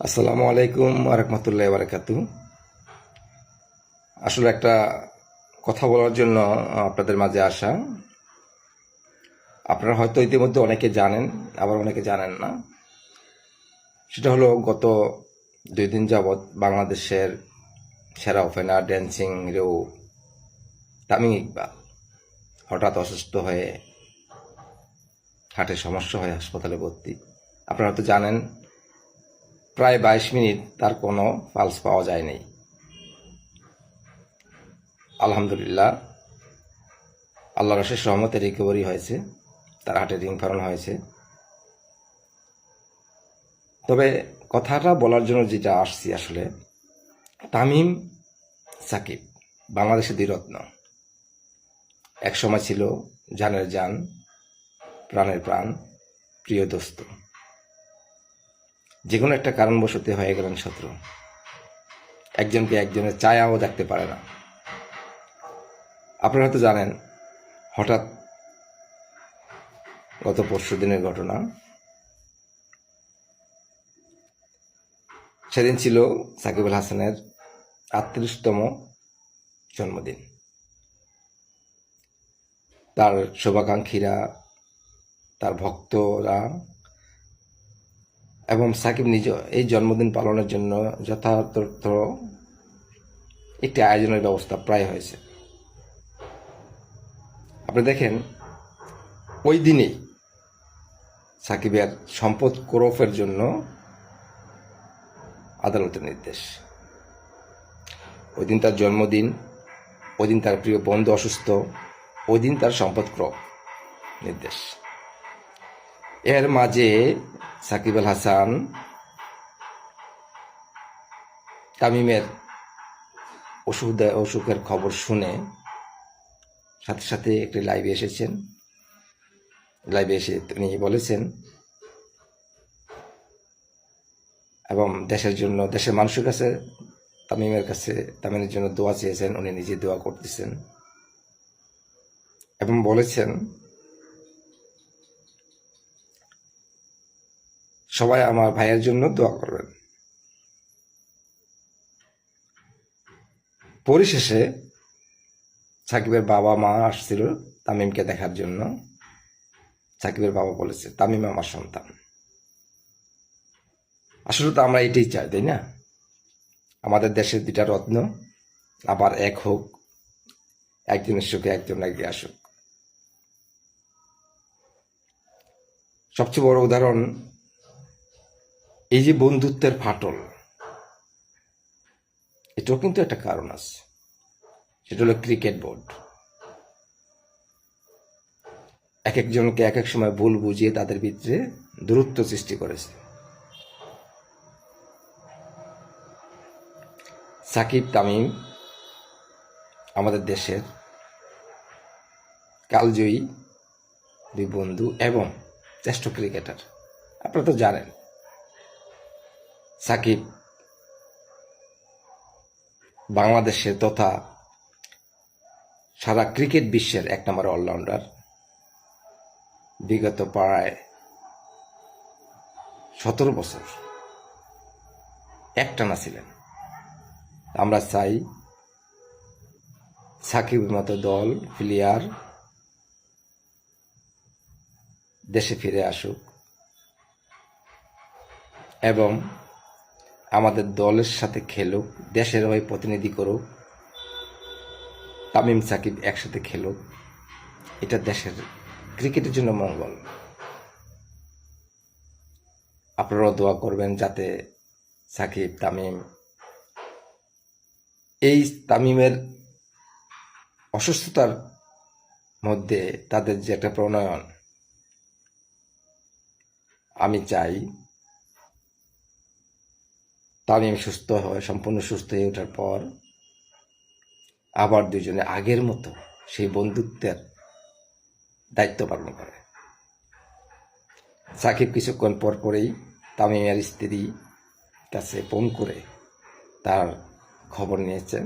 আসসালামু আলাইকুম রহমতুল্লাহ বারাকাতু আসলে একটা কথা বলার জন্য আপনাদের মাঝে আসা। আপনারা হয়তো ইতিমধ্যে অনেকে জানেন, আবার অনেকে জানেন না। সেটা হলো গত দুই দিন যাবৎ বাংলাদেশের সেরা ওপেনার ড্যান্সিং রেও তামিম ইকবাল হঠাৎ অসুস্থ হয়ে হার্টের সমস্যা হয়ে হাসপাতালে ভর্তি। আপনারা হয়তো জানেন প্রায় বাইশ মিনিট তার কোনো পালস পাওয়া যায়নি। আলহামদুলিল্লাহ আল্লাহ রসের সহমতে রিকভারি হয়েছে, তার হার্টে রিং ফারণ হয়েছে। তবে কথাটা বলার জন্য যেটা আসছি আসলে, তামিম সাকিব বাংলাদেশের দ্বিরত্ন। এক সময় ছিল জানের জান, প্রাণের প্রাণ, প্রিয় দোস্ত। যে কোনো একটা কারণবশত হয়ে গেলেন শত্রু। একজনকে একজনের চায়াও দেখতে পারে না। আপনারা হয়তো জানেন, হঠাৎ গত পরশু দিনের ঘটনা। সেদিন ছিল সাকিব আল হাসানের আটত্রিশতম জন্মদিন। তার শুভাকাঙ্ক্ষীরা, তার ভক্তরা এবং সাকিব নিজ এই জন্মদিন পালনের জন্য যথাযথ একটি আয়োজনের ব্যবস্থা প্রায় হয়েছে। আপনি দেখেন, ওই দিনেই সাকিবের সম্পদ ক্রোফের জন্য আদালতের নির্দেশ। ওই দিন তার জন্মদিন, ওই দিন তার প্রিয় বন্ধু অসুস্থ, ওই দিন তার সম্পদ ক্রোপ নির্দেশ। এর মাঝে সাকিব আল হাসান, তামিমের ওষুধ অসুখের খবর শুনে সাথে সাথে একটি লাইভে এসেছেন। লাইভে এসে তিনি বলেছেন, এবং দেশের জন্য, দেশের মানুষের কাছে, তামিমের কাছে, তামিমের জন্য দোয়া চেয়েছেন, উনি নিজে দোয়া করতেছেন। এবং বলেছেন সবাই আমার ভাইয়ের জন্য দোয়া করবেন। পরিশেষে সাকিবের বাবা মা আসছিল তামিমকে দেখার জন্য। সাকিবের বাবা বলেছে, তামিম আমার সন্তান। আসলে তো আমরা এটাই চাই, তাই না? আমাদের দেশের দুটা রত্ন আবার এক হোক একজনের সুখে একজন আগে আসুক। সবচেয়ে বড় উদাহরণ এই যে বন্ধুত্বের ফাটল, এটাও কিন্তু একটা কারণ আছে। সেটা হলো ক্রিকেট বোর্ড। এক একজনকে এক এক সময় ভুল বুঝিয়ে তাদের ভিতরে দূরত্ব সৃষ্টি করেছে। সাকিব, তামিম আমাদের দেশের কালজয়ী দুই বন্ধু এবং শ্রেষ্ঠ ক্রিকেটার। আপনারা তো জানেন। সাকিব বাংলাদেশের তথা সারা ক্রিকেট বিশ্বের এক নম্বর অলরাউন্ডার। বিগত প্রায় সতেরো বছর একটানা ছিলেন। আমরা চাই সাকিবের মতো দল, প্লেয়ার দেশে ফিরে আসুক এবং আমাদের দলের সাথে খেলুক দেশের হয়ে প্রতিনিধি করুক তামিম, সাকিব একসাথে খেলুক এটা দেশের ক্রিকেটের জন্য মঙ্গল। আপনারাও দোয়া করবেন যাতে সাকিব, তামিম এই তামিমের অসুস্থতার মধ্যে তাদের যে একটা প্রণয়ন, আমি চাই তামিম সুস্থ হয় সম্পূর্ণ সুস্থ হয়ে ওঠার পর আবার দুজনে আগের মতো সেই বন্ধুত্বের দায়িত্ব পালন করে। সাকিব কিছুক্ষণ পর পরেই তামিমের স্ত্রী কাছে ফোন করে তার খবর নিয়েছেন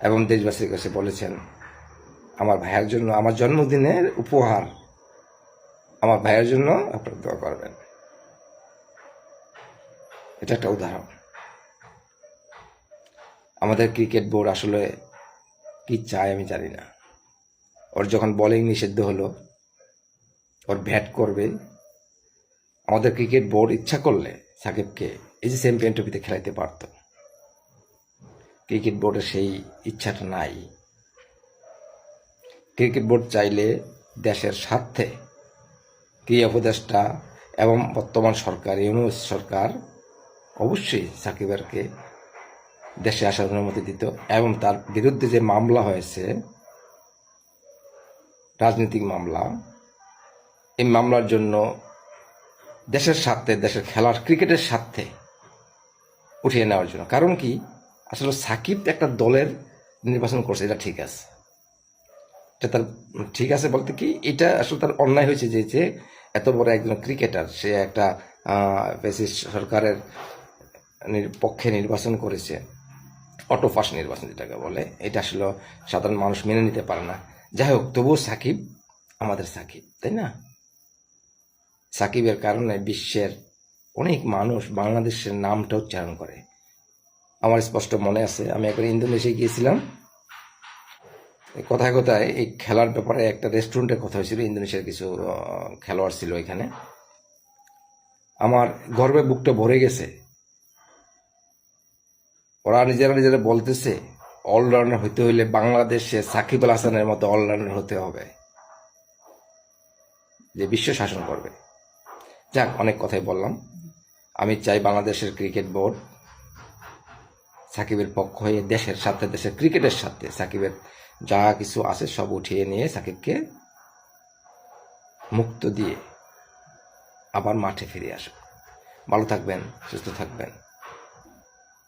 এবং দেশবাসীর কাছে বলেছেন, আমার ভাইয়ের জন্য, আমার জন্মদিনের উপহার, আমার ভাইয়ের জন্য আপনারা দোয়া করবেন। এটা একটা উদাহরণ। আমাদের ক্রিকেট বোর্ড আসলে কি চায় আমি জানি না। ওর যখন বোলিং নিষিদ্ধ হলো, ওর ব্যাট করবে, আমাদের ক্রিকেট বোর্ড ইচ্ছা করলে সাকিবকে এই যে চ্যাম্পিয়ন ট্রফিতে খেলাইতে পারত। ক্রিকেট বোর্ডের সেই ইচ্ছাটা নাই। ক্রিকেট বোর্ড চাইলে দেশের স্বার্থে ক্রীড়া উপদেষ্টা এবং বর্তমান সরকার, ইউনুস সরকার অবশ্যই সাকিবেরকে দেশে আসার অনুমতি দিত এবং তার বিরুদ্ধে যে মামলা হয়েছে, রাজনৈতিক মামলা, এই মামলার জন্য দেশের স্বার্থে, দেশের খেলার, ক্রিকেটের স্বার্থে উঠিয়ে নেওয়ার জন্য। কারণ কি? আসলে সাকিব একটা দলের নির্বাচন করছে, এটা ঠিক আছে। এটা তার, ঠিক আছে বলতে কি? এটা আসলে তার অন্যায় হয়েছে যে যে এত বড় একজন ক্রিকেটার, সে একটা সরকারের পক্ষে নির্বাচন করেছে, অটো পাস নির্বাচন যেটাকে বলে, এটা আসলে সাধারণ মানুষ মেনে নিতে পারে না। যাই হোক, তবুও সাকিব আমাদের সাকিব, তাই না? সাকিবের কারণে বিশ্বের অনেক মানুষ বাংলাদেশের নামটা উচ্চারণ করে। আমার স্পষ্ট মনে আছে, আমি একবার ইন্দোনেশিয়া গিয়েছিলাম। কথায় কথায় এই খেলার ব্যাপারে একটা রেস্টুরেন্টের কথা হয়েছিল, ইন্দোনেশিয়ার কিছু খেলোয়াড় ছিল এখানে। আমার গর্বে বুকটা ভরে গেছে। ওরা নিজেরা নিজেরা বলতেছে অলরাউন্ডার হইতে হইলে বাংলাদেশে সাকিব আল হাসানের মতো অলরাউন্ডার হতে হবে। যে বিশ্ব শাসন করবে। যাক, অনেক কথাই বললাম। আমি চাই বাংলাদেশের ক্রিকেট বোর্ড সাকিবের পক্ষ হয়ে দেশের সাথে দেশের ক্রিকেটের সাথে সাকিবের যা কিছু আছে সব উঠিয়ে নিয়ে সাকিবকে মুক্ত দিয়ে আবার মাঠে ফিরে আসুক। ভালো থাকবেন, সুস্থ থাকবেন।